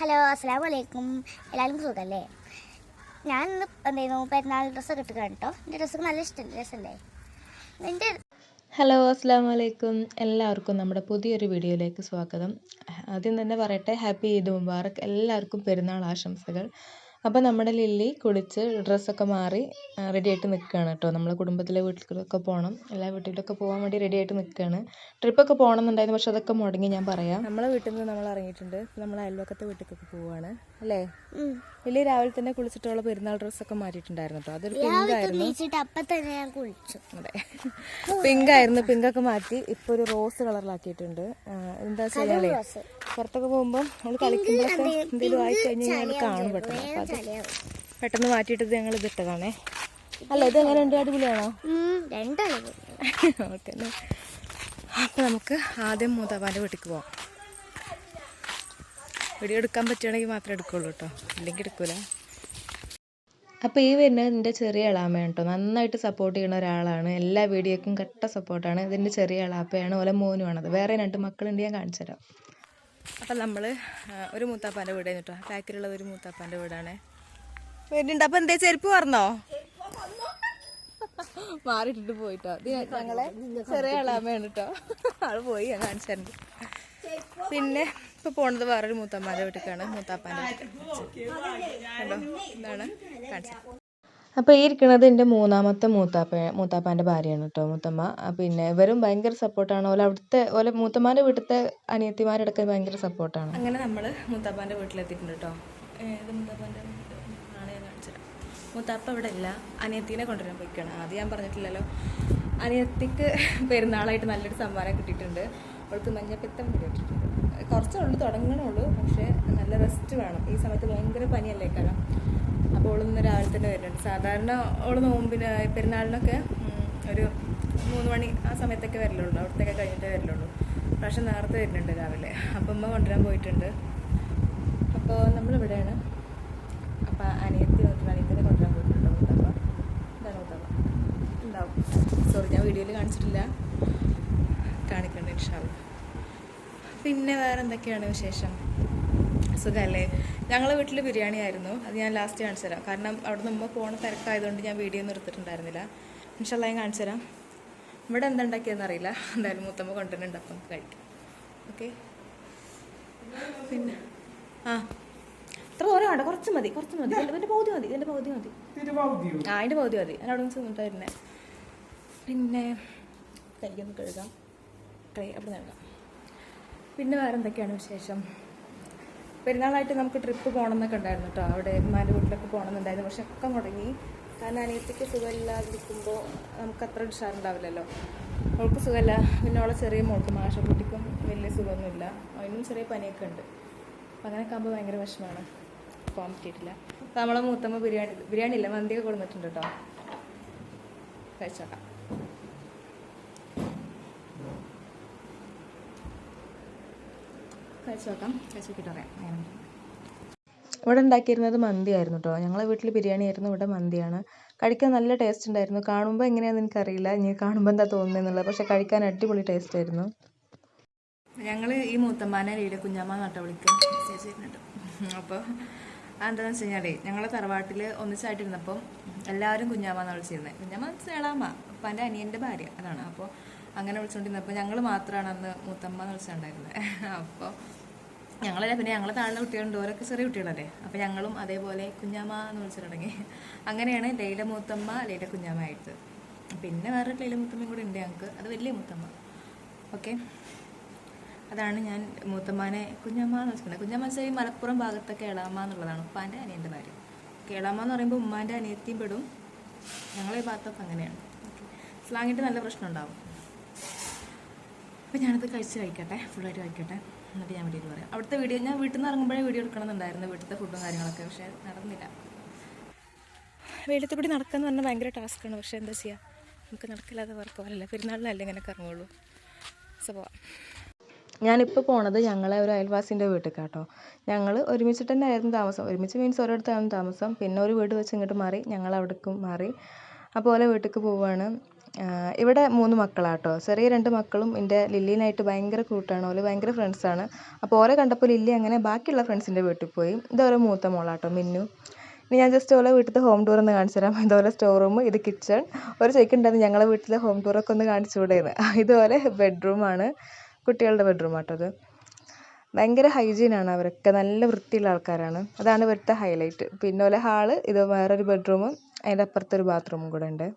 Hello അസ്സാം വലൈക്കും എല്ലാവർക്കും സുഖമല്ലേ ഞാൻ ഇന്ന് എന്തായിരുന്നു പെരുന്നാൾ ഡ്രസ്സൊക്കെ ഇട്ട് കേട്ടോ. എന്റെ ഡ്രസ്സൊക്കെ നല്ല ഇഷ്ടമുണ്ട് രസമല്ലേ എന്റെ ഹലോ അസ്സാം വലൈക്കും എല്ലാവർക്കും നമ്മുടെ പുതിയൊരു വീഡിയോയിലേക്ക് സ്വാഗതം. ആദ്യം തന്നെ പറയട്ടെ ഹാപ്പി ഈദ് മുബാറക്. എല്ലാവർക്കും പെരുന്നാൾ ആശംസകൾ. അപ്പോൾ നമ്മുടെ ലില്ലി കുളിച്ച് ഡ്രസ്സൊക്കെ മാറി റെഡി ആയിട്ട് നിൽക്കുകയാണ് കേട്ടോ നമ്മളെ കുടുംബത്തിലെ വീട്ടിലൊക്കെ പോകണം എല്ലാ വീട്ടിലൊക്കെ പോകാൻ വേണ്ടി റെഡി ആയിട്ട് നിൽക്കുകയാണ് ട്രിപ്പൊക്കെ പോകണം എന്നുണ്ടായിരുന്നു പക്ഷെ അതൊക്കെ മുടങ്ങി ഞാൻ പറയാം. നമ്മളെ വീട്ടിൽ നിന്ന് നമ്മൾ ഇറങ്ങിയിട്ടുണ്ട്. നമ്മൾ അയൽവക്കത്തെ വീട്ടിലേക്കൊക്കെ പോവുകയാണ് അല്ലേ. ലില്ലി രാവിലെ തന്നെ കുളിച്ചിട്ടുള്ള പെരുന്നാൾ ഡ്രസ്സൊക്കെ മാറ്റിയിട്ടുണ്ടായിരുന്നു കേട്ടോ അതൊരു പിങ്ക് ആയിരുന്നു. നീച്ചിട്ട് അപ്പം തന്നെ ഞാൻ കുളിച്ചു. അതെ. പിങ്ക് ആയിരുന്നു. പിങ്കൊക്കെ മാറ്റി ഇപ്പൊ ഒരു റോസ് കളറിലാക്കിയിട്ടുണ്ട് എന്താ വെച്ചാലേ റോസ്. പുറത്തൊക്കെ പോകുമ്പോൾ നമ്മൾ കളിക്കുമ്പോഴൊക്കെ എന്തെങ്കിലും ആയി കഴിഞ്ഞ് കഴിഞ്ഞാൽ കാണും പെട്ടെന്ന് അപ്പൊ അത് പെട്ടെന്ന് മാറ്റിയിട്ടത് ഞങ്ങൾ ഇതിട്ടതാണേ. അല്ല ഇത് എങ്ങനെ ഉണ്ട് അടിപൊളിയാണോ? ഓക്കെ അപ്പൊ നമുക്ക് ആദ്യം മൂത്താപ്പാന്റെ വീട്ടിക്ക് പോവാം. വീഡിയോ എടുക്കാൻ പറ്റുകയാണെങ്കിൽ മാത്രമേ എടുക്കുള്ളൂ കേട്ടോ. ഇല്ലെങ്കിൽ എടുക്കൂല. അപ്പോൾ ഈ വരുന്നത് എന്റെ ചെറിയ ഇളാമയാണ് കേട്ടോ. നന്നായിട്ട് സപ്പോർട്ട് ചെയ്യുന്ന ഒരാളാണ്. എല്ലാ വീഡിയോക്കും കട്ട സപ്പോർട്ടാണ് ഇതിന്റെ ചെറിയ ഇളാപ്പയാണ് ഓലെ മോനുമാണത് വേറെ രണ്ട് മക്കളുണ്ട് ഞാൻ കാണിച്ചു തരാം അപ്പം നമ്മൾ ഒരു മൂത്താപ്പാന്റെ വീടായിരുന്നു കേട്ടോ. ബാക്കിലുള്ള ഒരു മൂത്താപ്പാന്റെ വീടാണ്. വരുന്നുണ്ട്. അപ്പം എന്തേ ചെരുപ്പ് പറഞ്ഞോ മാറിയിട്ടിട്ട് പോയിട്ടോ. ഞങ്ങളെ ചെറിയ ആളാമയാണ് കേട്ടോ. ആൾ പോയി ഞാൻ കാണിച്ചു പിന്നെ ഇപ്പൊ പോണത് വേറൊരു മൂത്തമ്മാന്റെ വീട്ടിലേക്കാണ് മൂത്താപ്പാന്റെ വീട്ടിൽ കണ്ടോ? എന്താണ് കാണിച്ചത്. അപ്പോൾ ഈ ഇരിക്കുന്നത് എന്റെ മൂന്നാമത്തെ മൂത്താപ്പ മൂത്താപ്പാന്റെ ഭാര്യയാണ് കേട്ടോ മൂത്തമ്മ. പിന്നെ ഇവരും ഭയങ്കര സപ്പോർട്ടാണ് ഓല അവിടുത്തെ ഓല മൂത്തമ്മാന്റെ വീട്ടിലത്തെ അനിയത്തിമാരടക്കം ഭയങ്കര സപ്പോർട്ടാണ് അങ്ങനെ നമ്മൾ മൂത്താപ്പാന്റെ വീട്ടിലെത്തിയിട്ടുണ്ട് കേട്ടോ മൂത്താപ്പ ഇവിടെ ഇല്ല അനിയത്തിനെ കൊണ്ടുവരാൻ പോയിക്കാണ്. ആദ്യം ഞാൻ പറഞ്ഞിട്ടില്ലല്ലോ. അനിയത്തിക്ക് പെരുന്നാളായിട്ട് നല്ലൊരു സമ്മാനം കിട്ടിയിട്ടുണ്ട്. അവൾക്ക് മഞ്ഞപ്പിത്തം കിട്ടിയിട്ടുണ്ട്. കുറച്ചേ ഉള്ളൂ തുടങ്ങണുള്ളൂ. പക്ഷേ നല്ല റെസ്റ്റ് വേണം. ഈ സമയത്ത് ഭയങ്കര പനിയല്ലേ കാരണം അപ്പോൾ ഓളിന്ന് രാവിലെ തന്നെ വരുന്നുണ്ട്. സാധാരണ ഓൾ നോമ്പിന് പെരുന്നാളിനൊക്കെ ഒരു മൂന്ന് മണി ആ സമയത്തൊക്കെ വരലുള്ളൂ. അവിടത്തേക്ക് കഴിഞ്ഞിട്ടേ വരലുള്ളൂ. പക്ഷെ നേരത്തെ വരുന്നുണ്ട് രാവിലെ. അപ്പം അമ്മ കൊണ്ടുവരാൻ പോയിട്ടുണ്ട്. അപ്പോൾ നമ്മളിവിടെയാണ്. അപ്പം അനിയത്തി നോക്കി അനിയത്തിനെ കൊണ്ടുവരാൻ പോയിട്ടുണ്ട് മുത്തപ്പ. എന്താണ് മുത്തപ്പ. ഉണ്ടാവും സോറി ഞാൻ വീഡിയോയിൽ കാണിച്ചിട്ടില്ല. കാണിക്കണ്ട ഇൻഷാല്ല പിന്നെ വേറെ എന്തൊക്കെയാണ് വിശേഷം? സുഖമല്ലേ ഞങ്ങളെ വീട്ടിൽ ബിരിയാണി ആയിരുന്നു. അത് ഞാൻ ലാസ്റ്റ് കാണിച്ചു തരാം. കാരണം അവിടെ നിന്ന് ഉമ്മ പോണ തിരക്കായതുകൊണ്ട് ഞാൻ വീഡിയോ ഒന്നും എടുത്തിട്ടുണ്ടായിരുന്നില്ല. ഇൻഷാല്ല ഞാൻ കാണിച്ചു തരാം. ഇവിടെ എന്താ ഉണ്ടാക്കിയതെന്ന് അറിയില്ല. എന്തായാലും മുത്തമ്മ കൊണ്ടുവരുന്നുണ്ട് അപ്പം നമുക്ക് കഴിക്കാം. ഓക്കെ പിന്നെ ആ. ഇത്ര ഓരോ വേണ്ട. കുറച്ച് മതി കുറച്ച് മതി. ഇതിന്റെ പകുതി മതി ഇതിന്റെ പകുതി മതി. ആ അതിന്റെ പകുതി മതി. ഞാൻ അവിടെ നിന്ന് ചെന്നിട്ടായിരുന്നേ പിന്നെ കൈക്കൊന്ന് കഴുകാം. കൈ അവിടെ നിന്ന് പിന്നെ വേറെ എന്തൊക്കെയാണ് വിശേഷം? പെരുന്നാളായിട്ട് നമുക്ക് ട്രിപ്പ് പോകണം എന്നൊക്കെ ഉണ്ടായിരുന്നു കേട്ടോ അവിടെ ഉമ്മാന്റെ വീട്ടിലൊക്കെ പോകണമെന്നുണ്ടായിരുന്നു പക്ഷെ ഒക്കെ മുടങ്ങി. കാരണം അനിയത്തിക്ക് സുഖമില്ലാതിരിക്കുമ്പോൾ നമുക്ക് അത്ര ഉഷാറുണ്ടാവില്ലല്ലോ. അവൾക്ക് സുഖമില്ല. പിന്നെ അവളെ ചെറിയ മോൾക്ക് മാഷക്കുട്ടിക്കും വലിയ സുഖമൊന്നുമില്ല. അതിനും ചെറിയ പനിയൊക്കെ ഉണ്ട്. അപ്പം അങ്ങനെയൊക്കെ ആകുമ്പോൾ ഭയങ്കര വിഷമമാണ്. പോകാൻ പറ്റിയിട്ടില്ല. അപ്പം നമ്മളെ മൂത്തമ്മ ബിരിയാണി ബിരിയാണി ഇല്ല മന്തിയൊക്കെ കൊടുത്തിട്ടുണ്ട് കേട്ടോ കഴിച്ചോക്കാം. കഴിച്ചു നോക്കാം കഴിച്ചു നോക്കിയിട്ട് പറയാം. ഇവിടെ ഉണ്ടാക്കിയിരുന്നത് മന്തിയായിരുന്നു കേട്ടോ ഞങ്ങളെ വീട്ടിൽ ബിരിയാണി ആയിരുന്നു. ഇവിടെ മന്തിയാണ്. കഴിക്കാൻ നല്ല ടേസ്റ്റ് ഉണ്ടായിരുന്നു. കാണുമ്പോൾ എങ്ങനെയാണെന്ന് എനിക്കറിയില്ല. ഇനി കാണുമ്പോൾ എന്താ തോന്നുന്നതെന്നുള്ളത് പക്ഷെ കഴിക്കാൻ അടിപൊളി ടേസ്റ്റ് ആയിരുന്നു. ഞങ്ങൾ ഈ മൂത്തമ്മാനെ ലീല കുഞ്ഞമ്മ നട്ട വിളിക്കാൻ മെസ്സേജ് ചെയ്യുന്നുണ്ട് അപ്പോൾ അതെന്താണെന്ന് വെച്ച് കഴിഞ്ഞാലേ ഞങ്ങളെ തറവാട്ടിൽ ഒന്നിച്ചായിട്ടിരുന്നപ്പം എല്ലാവരും കുഞ്ഞാമ്മ വിളിച്ചിരുന്നത് കുഞ്ഞമ്മ സേളാമ്മ ഉപ്പാന്റെ അനിയന്റെ ഭാര്യ. അതാണ്. അപ്പോൾ അങ്ങനെ വിളിച്ചുകൊണ്ടിരുന്നപ്പോൾ ഞങ്ങൾ മാത്രമാണ് അന്ന് മൂത്തമ്മ എന്ന് വിളിച്ചിട്ടുണ്ടായിരുന്നത് അപ്പോൾ ഞങ്ങളല്ല പിന്നെ ഞങ്ങളെ താഴെ കുട്ടികളുണ്ട്. ഓരൊക്കെ ചെറിയ കുട്ടികളല്ലേ. അപ്പോൾ ഞങ്ങളും അതേപോലെ കുഞ്ഞാമ്മ എന്ന് വിളിച്ചു തുടങ്ങി. അങ്ങനെയാണ് ലൈല മൂത്തമ്മ ലൈല കുഞ്ഞാമ്മ ആയിട്ട് പിന്നെ വേറെ ലൈല മൂത്തമ്മയും കൂടെ ഉണ്ട് ഞങ്ങൾക്ക്. അത് വലിയ മൂത്തമ്മ. ഓക്കെ. അതാണ് ഞാൻ മൂത്തമ്മാനെ കുഞ്ഞമ്മ എന്ന് വെച്ചിട്ടുണ്ടെങ്കിൽ കുഞ്ഞമ്മ ഈ മലപ്പുറം ഭാഗത്തെ കേളാമ്മ എന്നുള്ളതാണ് ഉപ്പാന്റെ അനിയന്റെ ഭാര്യ കേളാമ്മ എന്ന് പറയുമ്പോൾ ഉമ്മാന്റെ അനിയത്തിയും പെടും. ഞങ്ങളെ ഭാഗത്തൊക്കെ അങ്ങനെയാണ്. സ്ലാങ്ങിട്ട് നല്ല പ്രശ്നം ഉണ്ടാവും. അപ്പോൾ ഞാനത് കഴിച്ച് കഴിക്കട്ടെ ഫുള്ളായിട്ട് കഴിക്കട്ടെ. എന്നിട്ട് ഞാൻ വീട്ടിൽ പറയാം. അവിടുത്തെ വീഡിയോ ഞാൻ വീട്ടിൽ നിന്ന് ഇറങ്ങുമ്പോഴേ വീഡിയോ എടുക്കണമെന്നുണ്ടായിരുന്നു വീട്ടിലത്തെ ഫുഡും കാര്യങ്ങളൊക്കെ പക്ഷേ നടന്നില്ല. വീട്ടിൽ കൂടി എന്ന് പറഞ്ഞാൽ ഭയങ്കര ടാസ്ക്കാണ് പക്ഷേ എന്താ ചെയ്യുക നമുക്ക് നടക്കില്ലാതെ വർക്ക് പെരുന്നാളിലല്ലേ പെരുന്നാളിനല്ലേ ഇങ്ങനെയൊക്കെ ഇറങ്ങുള്ളൂ. സോ പോവാം. ഞാനിപ്പോൾ പോണത് ഞങ്ങളെ ഒരു അയൽവാസിന്റെ വീട്ടിൽ കേട്ടോ ഞങ്ങൾ ഒരുമിച്ചിട്ട് തന്നെ ആയിരുന്നു താമസം. ഒരുമിച്ച് മീൻസ് ഒരിടത്തായിരുന്നു താമസം. പിന്നെ ഒരു വീട് വെച്ച് ഇങ്ങോട്ട് മാറി ഞങ്ങൾ അവിടേക്കും മാറി. അപ്പോൾ ഓലെ വീട്ടിലേക്ക് പോവുകയാണ് ഇവിടെ മൂന്ന് മക്കളാണ് കേട്ടോ ചെറിയ രണ്ട് മക്കളും എന്റെ ലില്ലിനായിട്ട് ഭയങ്കര കൂട്ടാണ്. ഓൽ ഭയങ്കര ഫ്രണ്ട്സാണ് അപ്പോൾ ഓരെ കണ്ടപ്പോൾ ലില്ലി അങ്ങനെ ബാക്കിയുള്ള ഫ്രണ്ട്സിന്റെ വീട്ടിൽ പോയി. ഇതോലെ മൂത്ത മോളാട്ടോ മിന്നു. ഇനി ഞാൻ ജസ്റ്റ് ഓലെ വീട്ടിലത്തെ ഹോം ടൂർ ഒന്ന് കാണിച്ചു തരാം. ഇതുപോലെ സ്റ്റോർ റൂം ഇത് കിച്ചൺ ഒരു ചോദിക്കുന്നുണ്ടായിരുന്നു ഞങ്ങളെ വീട്ടിലെ ഹോം ടൂറൊക്കെ ഒന്ന് കാണിച്ചു കാണിച്ചുകൂടെയെന്ന് ഇതുപോലെ ബെഡ്റൂമാണ് കുട്ടികളുടെ ബെഡ്റൂം ആട്ടോ അത്. ഭയങ്കര ആണ് അവരൊക്കെ. നല്ല വൃത്തിയുള്ള ആൾക്കാരാണ്. അതാണ് ഇവിടുത്തെ ഹൈലൈറ്റ് പിന്നെ ഓലെ ഹാൾ ഇത് വേറൊരു ബെഡ്റൂമും അതിന്റെ അപ്പുറത്തൊരു ബാത്റൂമും കൂടെ ഉണ്ട്.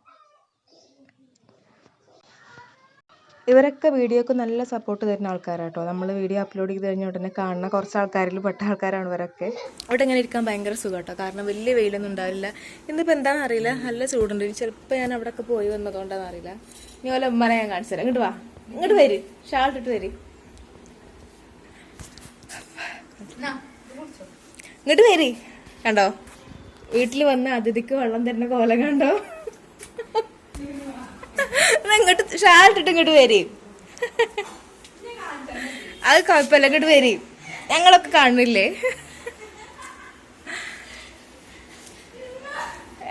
ഇവരൊക്കെ വീഡിയോക്ക് നല്ല സപ്പോർട്ട് തരുന്ന ആൾക്കാരാട്ടോ. നമ്മൾ വീഡിയോ അപ്ലോഡ് ചെയ്ത് കഴിഞ്ഞ ഉടനെ കാണുന്ന കുറച്ച് ആൾക്കാരിൽ പെട്ട ആൾക്കാരാണ് ഇവരൊക്കെ. അവിടെ ഇങ്ങനെ ഇരിക്കാൻ ഭയങ്കര സുഖമാട്ടോ കാരണം വലിയ വെയിലൊന്നും ഉണ്ടാവില്ല. ഇന്നിപ്പോൾ എന്താണെന്ന് അറിയില്ല. നല്ല ചൂടുണ്ട്. ഇനി ചിലപ്പോൾ ഞാൻ അവിടെയൊക്കെ പോയി വന്നതുകൊണ്ടാണെന്ന് അറിയില്ല. ഇനി ഓല ഉമ്മനെ ഞാൻ കാണിച്ചു തരാം. ഇങ്ങോട്ട് വാ. ഇങ്ങോട്ട് വരി. ഷാൾ ഇട്ടിട്ട് വരി. ഇങ്ങോട്ട് വരി. കണ്ടോ? വീട്ടിൽ വന്ന അതിഥിക്ക് വെള്ളം തരുന്ന കോല കണ്ടോ? ഇങ്ങോട്ട് ഷാൾ ഇട്ടിട്ട് ഇങ്ങോട്ട് വരി. അത് കുഴപ്പമില്ല ഇങ്ങോട്ട് വരി. ഞങ്ങളൊക്കെ കാണുന്നില്ലേ?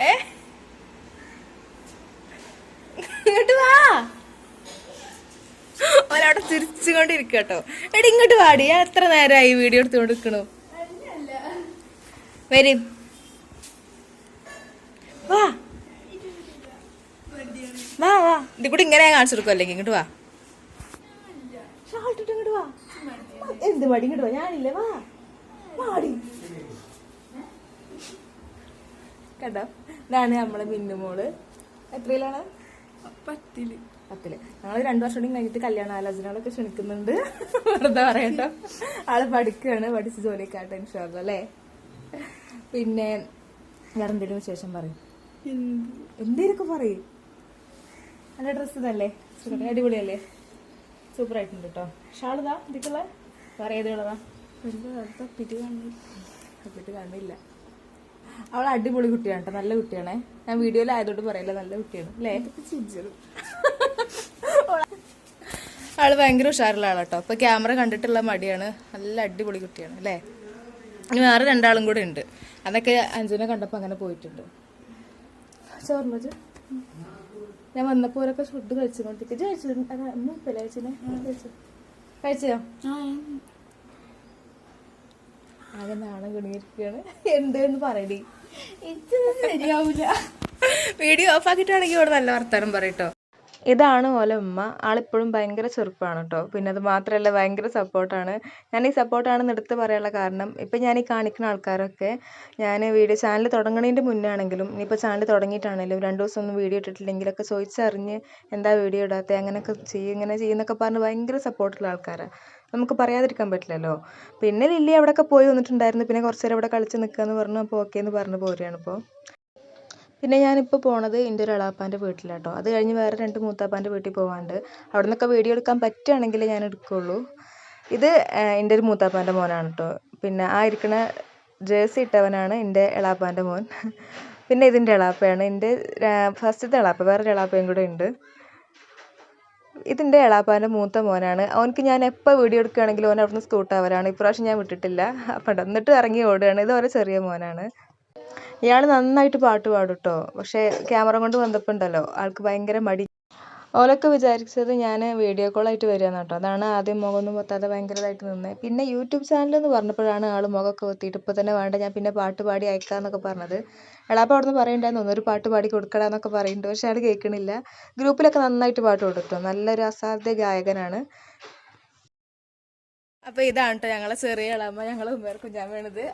ഏ? ഇങ്ങോട്ട് വാ. ഒരവിടെ ചിരിച്ചുകൊണ്ടിരിക്കുക കേട്ടോ എടി ഇങ്ങോട്ട് വാടി. ഞാൻ എത്ര നേരമായി വീഡിയോ എടുത്തുകൊണ്ട് നിൽക്കണു വരും. ഇത് കൂടി ഇങ്ങനെ ഞാൻ കാണിച്ചു കൊടുക്കും അല്ലെങ്കിൽ ഇങ്ങോട്ട് വാ. ഷാൾ ഇങ്ങോട്ട് വാ എന്ത് മടി ഇങ്ങോട്ട് വാ. ഞാനില്ലേ വാ. വാടി. കേട്ടോ ഇതാണ് നമ്മളെ മിന്നുമോൾ എത്രയിലാണ്? പത്തിൽ. പത്തിൽ. ഞങ്ങൾ രണ്ടു വർഷം കൂടി കഴിഞ്ഞിട്ട് കല്യാണ ആലോചനകളൊക്കെ ക്ഷണിക്കുന്നുണ്ട്. വെറുതെ പറയട്ടോ ആൾ പഠിക്കുകയാണ് പഠിച്ച് ജോലിക്കാട്ടെ ഇൻഷാല്ല അല്ലേ? പിന്നെ വേറെന്തെങ്കിലും വിശേഷം പറയും. എന്തേലൊക്കെ പറയും. നല്ല ഡ്രസ്സ് ഇതല്ലേ? സുഖം. അടിപൊളിയല്ലേ? സൂപ്പർ ആയിട്ടുണ്ട് കേട്ടോ ഷാളിതാ ഇതിക്കുള്ള? വേറെ ഏതുള്ളതാ തപ്പിട്ട് കാണില്ല അവൾ അടിപൊളി കുട്ടിയാണ് കേട്ടോ നല്ല കുട്ടിയാണേ. ഞാൻ വീഡിയോയിൽ ആയതുകൊണ്ട് പറയില്ല നല്ല കുട്ടിയാണ്. അല്ലേ? ആൾ ഭയങ്കര ഉഷാറുള്ള ആളാട്ടോ അപ്പൊ ക്യാമറ കണ്ടിട്ടുള്ള മടിയാണ്. നല്ല അടിപൊളി കുട്ടിയാണ് അല്ലേ? ഇനി വേറെ രണ്ടാളും കൂടെ ഉണ്ട്. അതൊക്കെ അഞ്ജുനെ കണ്ടപ്പോ അങ്ങനെ പോയിട്ടുണ്ട്. ചോർമ്മ ഞാൻ വന്നപ്പോ ഓരൊക്കെ ഫുഡ് കഴിച്ചുകൊണ്ടിരിക്കും. കഴിച്ചു? കഴിച്ചോ? ആകെ നാണം കുടുങ്ങിയിരിക്കുകയാണ് എന്തെന്ന് പറയടി. ശരിയാവൂല. വീഡിയോ ഓഫ് ആക്കിയിട്ടാണെങ്കിൽ ഇവിടെ നല്ല വർത്താനം പറയട്ടോ ഇതാണ് ഓലെ ഉമ്മ. ആളിപ്പോഴും ഭയങ്കര ചെറുപ്പമാണ് കേട്ടോ പിന്നെ അത് മാത്രമല്ല ഭയങ്കര സപ്പോർട്ടാണ്. ഞാൻ ഈ സപ്പോർട്ടാണെന്ന് എടുത്ത് പറയാനുള്ള കാരണം ഇപ്പം ഞാൻ ഈ കാണിക്കുന്ന ആൾക്കാരൊക്കെ ഞാൻ വീഡിയോ ചാനൽ തുടങ്ങണതിന്റെ മുന്നേ ആണെങ്കിലും ഇനിയിപ്പോൾ ചാനൽ തുടങ്ങിയിട്ടാണെങ്കിലും രണ്ട് ദിവസം ഒന്നും വീഡിയോ ഇട്ടിട്ടില്ലെങ്കിലൊക്കെ ചോദിച്ചറിഞ്ഞ് എന്താ വീഡിയോ ഇടാത്തത് അങ്ങനെയൊക്കെ ചെയ്യും ഇങ്ങനെ ചെയ്യുന്നൊക്കെ പറഞ്ഞ് ഭയങ്കര സപ്പോർട്ടുള്ള ആൾക്കാരാണ് നമുക്ക് പറയാതിരിക്കാൻ പറ്റില്ലല്ലോ. പിന്നെ ലില്ലി അവിടെയൊക്കെ പോയി വന്നിട്ടുണ്ടായിരുന്നു. പിന്നെ കുറച്ച് നേരം അവിടെ കളിച്ച് നിൽക്കാന്ന് പറഞ്ഞു. അപ്പോൾ ഓക്കെ എന്ന് പറഞ്ഞു പോരുകയാണ് ഇപ്പോൾ. പിന്നെ ഞാനിപ്പോൾ പോണത് എന്റെ ഒരു എളാപ്പാന്റെ വീട്ടിലാട്ടോ. അത് കഴിഞ്ഞ് വേറെ രണ്ട് മൂത്താപ്പാന്റെ വീട്ടിൽ പോകാണ്ട് അവിടെ നിന്നൊക്കെ വീഡിയോ എടുക്കാൻ പറ്റുകയാണെങ്കിൽ ഞാൻ എടുക്കുകയുള്ളൂ ഇത് എന്റെ ഒരു മൂത്താപ്പാന്റെ മോനാണ് കേട്ടോ പിന്നെ ആ ഇരിക്കുന്ന ജേഴ്സി ഇട്ടവനാണ് എന്റെ എളാപ്പാന്റെ മോൻ. പിന്നെ ഇതിന്റെ എളാപ്പയാണ്. എന്റെ ഫസ്റ്റത്തെ എളാപ്പ. വേറൊരു എളാപ്പയും കൂടെ ഉണ്ട്. ഇതിന്റെ എളാപ്പാന്റെ മൂത്ത മോനാണ്. അവനക്ക് ഞാൻ എപ്പോൾ വീഡിയോ എടുക്കുകയാണെങ്കിലും അവൻ അവിടുന്ന് സ്കൂട്ടാവരാണ് ഇപ്രാവശ്യം ഞാൻ വിട്ടിട്ടില്ല. അപ്പം എന്നിട്ട് ഇറങ്ങി ഓടുകയാണ് ഇത് ഓരോ ചെറിയ മോനാണ്. ഇയാൾ നന്നായിട്ട് പാട്ട് പാടും കേട്ടോ പക്ഷേ ക്യാമറ കൊണ്ട് വന്നപ്പോൾ ഉണ്ടല്ലോ ആൾക്ക് ഭയങ്കര മടി. ഓലൊക്കെ വിചാരിച്ചത് ഞാൻ വീഡിയോ കോളായിട്ട് വരികയെന്ന് കേട്ടോ. അതാണ് ആദ്യം മുഖമൊന്നും പൊത്താതെ ഭയങ്കരമായിട്ട് നിന്നത് പിന്നെ യൂട്യൂബ് ചാനൽ എന്ന് പറഞ്ഞപ്പോഴാണ് ആൾ മുഖമൊക്കെ പൊത്തിയിട്ട് ഇപ്പോൾ തന്നെ വേണ്ട ഞാൻ പിന്നെ പാട്ട് പാടി അയക്കാമെന്നൊക്കെ പറഞ്ഞത്. എളാപ്പം അവിടെ നിന്ന് പറയണ്ടായിരുന്നു ഒരു പാട്ട് പാടി കൊടുക്കടാന്നൊക്കെ പറയുന്നുണ്ട് പക്ഷേ അയാൾ കേൾക്കണില്ല. ഗ്രൂപ്പിലൊക്കെ നന്നായിട്ട് പാട്ട് കൊടുത്തു. നല്ലൊരു അസാധ്യ ഗായകനാണ്. അപ്പൊ ഇതാണ് കേട്ടോ ഞങ്ങളെ ചെറിയ ഇളമ്മ ഞങ്ങളെ ഉമ്മേർക്കും ഞാൻ വേണത്.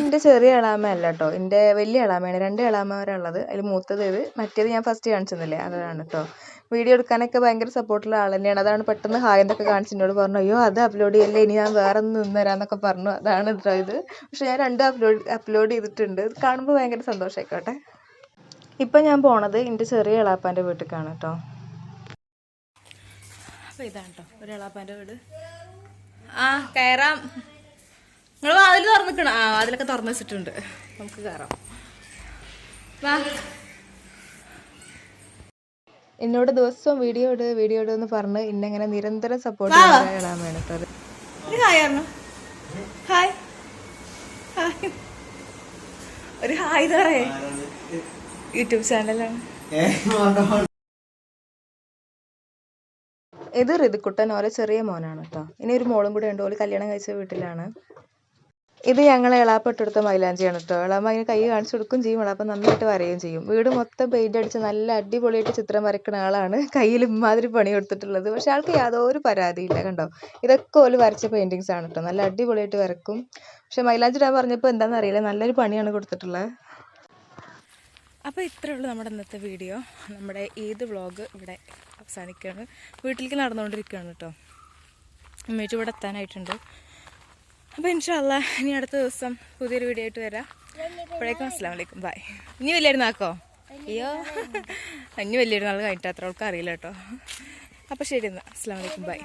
എന്റെ ചെറിയ ഇളാമ അല്ല കേട്ടോ എന്റെ വലിയ ഇളാമയാണ്. രണ്ട് ഇളാമവരുള്ളത് അതിൽ മൂത്തത് ഇത് മറ്റേത് ഞാൻ ഫസ്റ്റ് കാണിച്ചെന്നില്ലേ അതാണ് കേട്ടോ വീഡിയോ എടുക്കാനൊക്കെ ഭയങ്കര സപ്പോർട്ടുള്ള ആൾ തന്നെയാണ് അതാണ് പെട്ടെന്ന് ഹായ് എന്നൊക്കെ കാണിച്ചിട്ടോട് പറഞ്ഞു അയ്യോ അത് അപ്ലോഡ് ചെയ്യല്ലേ? ഇനി ഞാൻ വേറെ ഒന്ന് നിന്നരാന്നൊക്കെ പറഞ്ഞു. അതാണ് ഇത്ര ഇത്. പക്ഷെ ഞാൻ രണ്ടും അപ്ലോഡ് അപ്ലോഡ് ചെയ്തിട്ടുണ്ട്. കാണുമ്പോൾ ഭയങ്കര സന്തോഷമായിക്കോട്ടെ ഇപ്പം ഞാൻ പോണത് എന്റെ ചെറിയ ഇളാപ്പാന്റെ വീട്ടിലേക്കാണ് കേട്ടോ അപ്പോൾ ഇതാണ് കേട്ടോ ഒരു ഇളാപ്പാന്റെ വീട്. ആ കയറാം നിങ്ങൾ വാതിൽ തുറന്നിക്കണം ആ വാതിലൊക്കെ തുറന്നു വെച്ചിട്ടുണ്ട്. നമുക്ക് കയറാം വാ. എന്നോട് ദിവസവും വീഡിയോ ഇട് വീഡിയോ ഇട് എന്ന് പറഞ്ഞ് ഇന്നെങ്ങനെ നിരന്തരം സപ്പോർട്ട് ചെയ്യാൻ വേണ്ടത് കേട്ടോ ഹായ് പറഞ്ഞു. ഹായ്. ഹായ്. ഒരു ഹായ് തറേ യൂട്യൂബ് ചാനലാണ്. ഇത് ഋതുക്കുട്ടൻ ഓരോ ചെറിയ മോനാണ് കേട്ടോ. ഇനി ഒരു മോളും കൂടെ ഉണ്ട്. ഓൽ കല്യാണം കഴിച്ച വീട്ടിലാണ്. ഇത് ഞങ്ങൾ എളാപ്പെട്ടെടുത്ത മൈലാഞ്ചിയാണ് കേട്ടോ. എളാമ്മ അതിന് കൈ കാണിച്ചു കൊടുക്കും ചെയ്യും. ഇളാപ്പം നന്നായിട്ട് വരയും ചെയ്യും. വീട് മൊത്തം പെയിന്റ് അടിച്ച് നല്ല അടിപൊളിയായിട്ട് ചിത്രം വരക്കുന്ന ആളാണ്. കയ്യിൽ ഇമാതിരി പണി കൊടുത്തിട്ടുള്ളത്. പക്ഷെ ആൾക്ക് യാതൊരു പരാതിയില്ല കണ്ടോ? ഇതൊക്കെ ഓൽ വരച്ച പെയിന്റിങ്സ് ആണ് കേട്ടോ. നല്ല അടിപൊളിയായിട്ട് വരക്കും പക്ഷെ മൈലാഞ്ചി ഇടാൻ പറഞ്ഞപ്പോൾ എന്താണെന്ന് അറിയില്ല. നല്ലൊരു പണിയാണ് കൊടുത്തിട്ടുള്ളത്. അപ്പോൾ ഇത്രയേ ഉള്ളൂ നമ്മുടെ ഇന്നത്തെ വീഡിയോ. നമ്മുടെ ഏത് വ്ളോഗ് ഇവിടെ അവസാനിക്കുകയാണ്. വീട്ടിലേക്ക് നടന്നുകൊണ്ടിരിക്കുകയാണ് കേട്ടോ. അമ്മയിട്ട് ഇവിടെ എത്താനായിട്ടുണ്ട്. അപ്പോൾ ഇൻഷാല്ല ഇനി അടുത്ത ദിവസം പുതിയൊരു വീഡിയോ ആയിട്ട് വരാം. അപ്പോഴേക്കും അസ്സാം വലൈക്കും ബൈ ഇനി വലിയ ആക്കോ? അയ്യോ. ഇനി വലിയ നാൾ കഴിഞ്ഞിട്ട് അത്ര ആൾക്കാർ അറിയില്ല കേട്ടോ. അപ്പോൾ ശരി എന്നാൽ അസ്സാം വലൈക്കും ബൈ